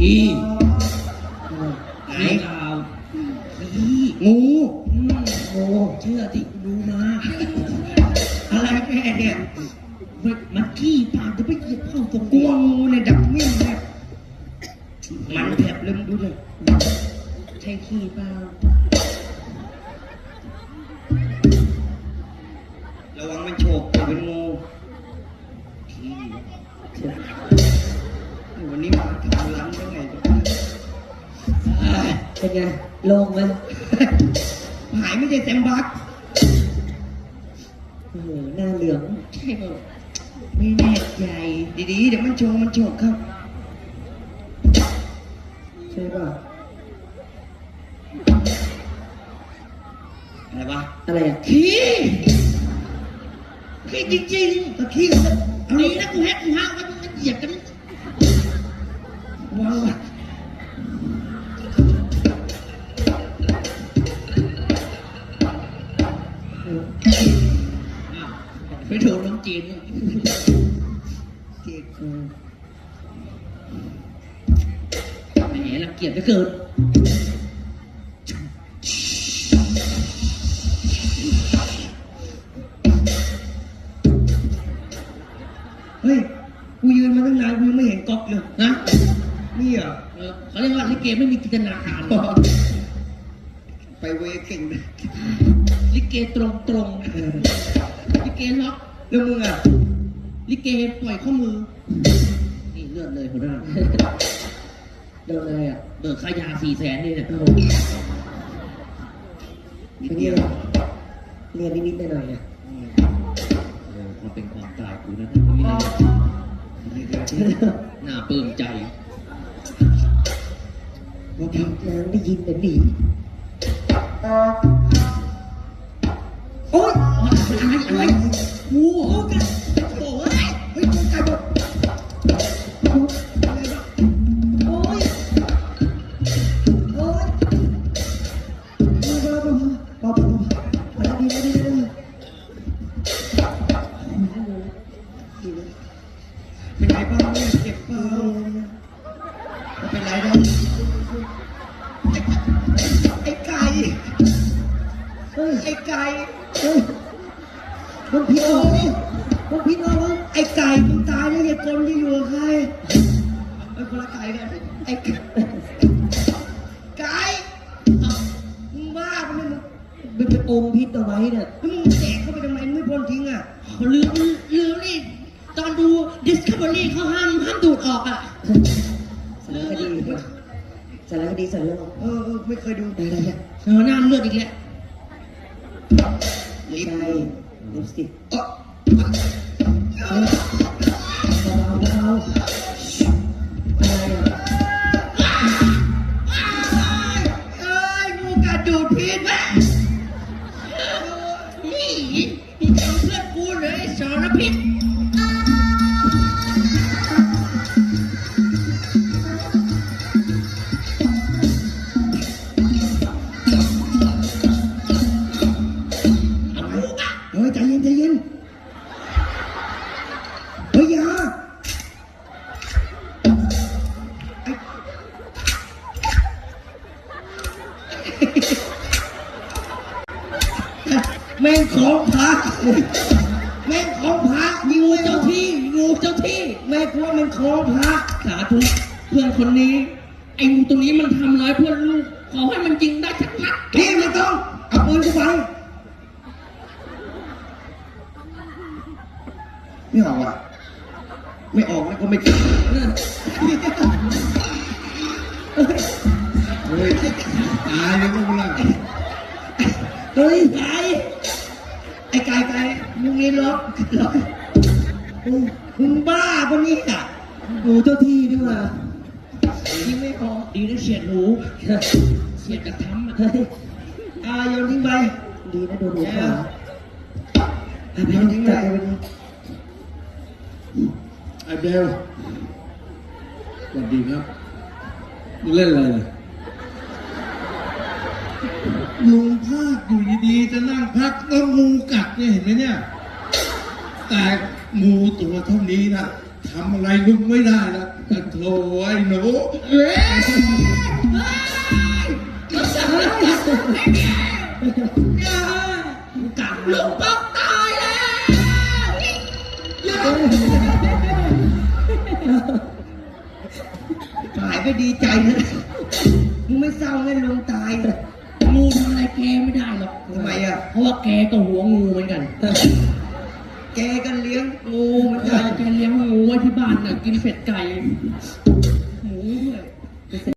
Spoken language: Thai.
อีไหนไอ้ดาวนี่งูอืมโอ้เชื่อที่กูดูมา อะไรแกเนี่ยเฮ้ยมันขี้ปากจะไปเหยียบเข้าตรงกลัวงูเนี่ยดับมิ่งเนี่ยมันแผลบเลยมึงดูเลยใช่ขี้เปล่า เป็นไงโล่งไหม หายไม่ใช่แซมบักโอ้โหหน้าเหลืองใช่เปล่าไม่แน่ใจดีๆเดี๋ยวมันโฉกมันโฉกครับ ใช่ป่ะ อะไรวะอะไรอะ ขี้ขี้จริงๆตะขี้มันดีนะกูแฮกกูห้าวไว้มึงมันเหยียบกันว้าว ไปโดนน้องจีนเนี่ยเจ็บอืมแหมรังเกียจเหลือเกินเฮ้ย กูยืนมาตั้งนานกูยังไม่เห็นก๊อกเลยนะนี่เหรอเออเขาเรียกว่าลิเกไม่มีจินตนาการไปเวเก่งเลยลิเกตรงตรงๆลิ เกล็อกแล้วมึงอะลิเกปล่อยข้อมือ นี่เลือดเลยหัวหน้าโดนอะไรอะเบิกค่ายาสี่แสนนี่เนี่ยโอ้โหเป็นไงเรียนนิดๆหน่อยๆอะเออความเป็นความตายกูนะตรงนี้น่าปลื้มใจน้ำได้ยินแต่หนี โอ๊ยอะไรอะไรงูเหรอโอ้ยเฮ้ยกูไก่บดโอ๊ยโอ๊ยเบาๆเบาๆเบาๆมาดีมาดีดีเป็นไงบ้างเนี่ยเจ็บเปล่าเป็นไรนะไอ้ไก่เฮ้ยไอ้ไก่ เฮ้ยมันพิษออกนี่มันพิษออกแล้วไอ้ไก่มึงตายแล้วไอ้กลที่อยู่กับใครไอ้คนละไก่กันไอ้ไก่ไก่เอ้ามึงบ้าปะเนี่ยมึงมันเป็นอมพิษเอาไว้เนี่ยแล้วมึงแดกเข้าไปทำไมมึงไม่พ่นทิ้งอะเขาลืมลืมนี่ตอนดู Discovery เขาห้ามห้ามดูดออกอะสารคดีสารคดีสารโลกเออเออไม่เคยดู ได้ได้ได้เออน้ำเลือดอีกแล้ว ลิปใช่ลิปสติกเออเบาๆเบาๆอะไรอะเอ้ยงูกัดดูดพิษแม่นี่เพื่อนกูเลยสารพิษ แม่งของพระแม่งของพระงูเจ้าที่งูเจ้าที่ แม่งกลัวมันของพระสาธุเพื่อนคนนี้ ไอ้งูตัวนี้มันทำร้ายเพื่อนลูก ขอให้มันยิงได้ชักนัดพี่ไม่ต้องเอาปืนกูไปไม่ออกอะ ไม่ออกแล้วก็ไม่กินเฮ้ยตายเลยพวมึงอะเฮ้ยไก่ ไอ้ไก่ไก่มึงนี่ล็อกล็อกมึงมึงบ้าปะเนี่ยงูเจ้าที่นี่หว่ายิงไม่พอดีนะเฉียดหูเฉียดกระทำอะเฮ้ยอ่าโยนทิ้งไปดีนะโดนหัวขวาอะไปโยนทิ้งไปไอ้เบลสวัสดีครับมึงเล่นอะไรเนี่ ยลุงพาดอยู่ดีๆจะนั่งพักแล้วงูกัดเนี่ยเห็นไหมเนี่ย แต่งูตัวเท่านี้นะทำอะไรลุงไม่ได้นะอะโถ่ไอ้หนูเอ้ยเอ้ยกสาวไอ้แกอย่าลูกป๊อกตายแล้วอย่าหายไปดีใจนะมึงไม่เศร้าไงลุงตาย งูทำอะไรแกไม่ได้หรอกทำไมอะ เพราะว่าแกก็หัวงูเหมือนกันแกกันเลี้ยงงูเหมือนเอกัอนแกเลี้ยงงูไว้ที่บ้านน่ะกินเป็ดไก่หมูด้วย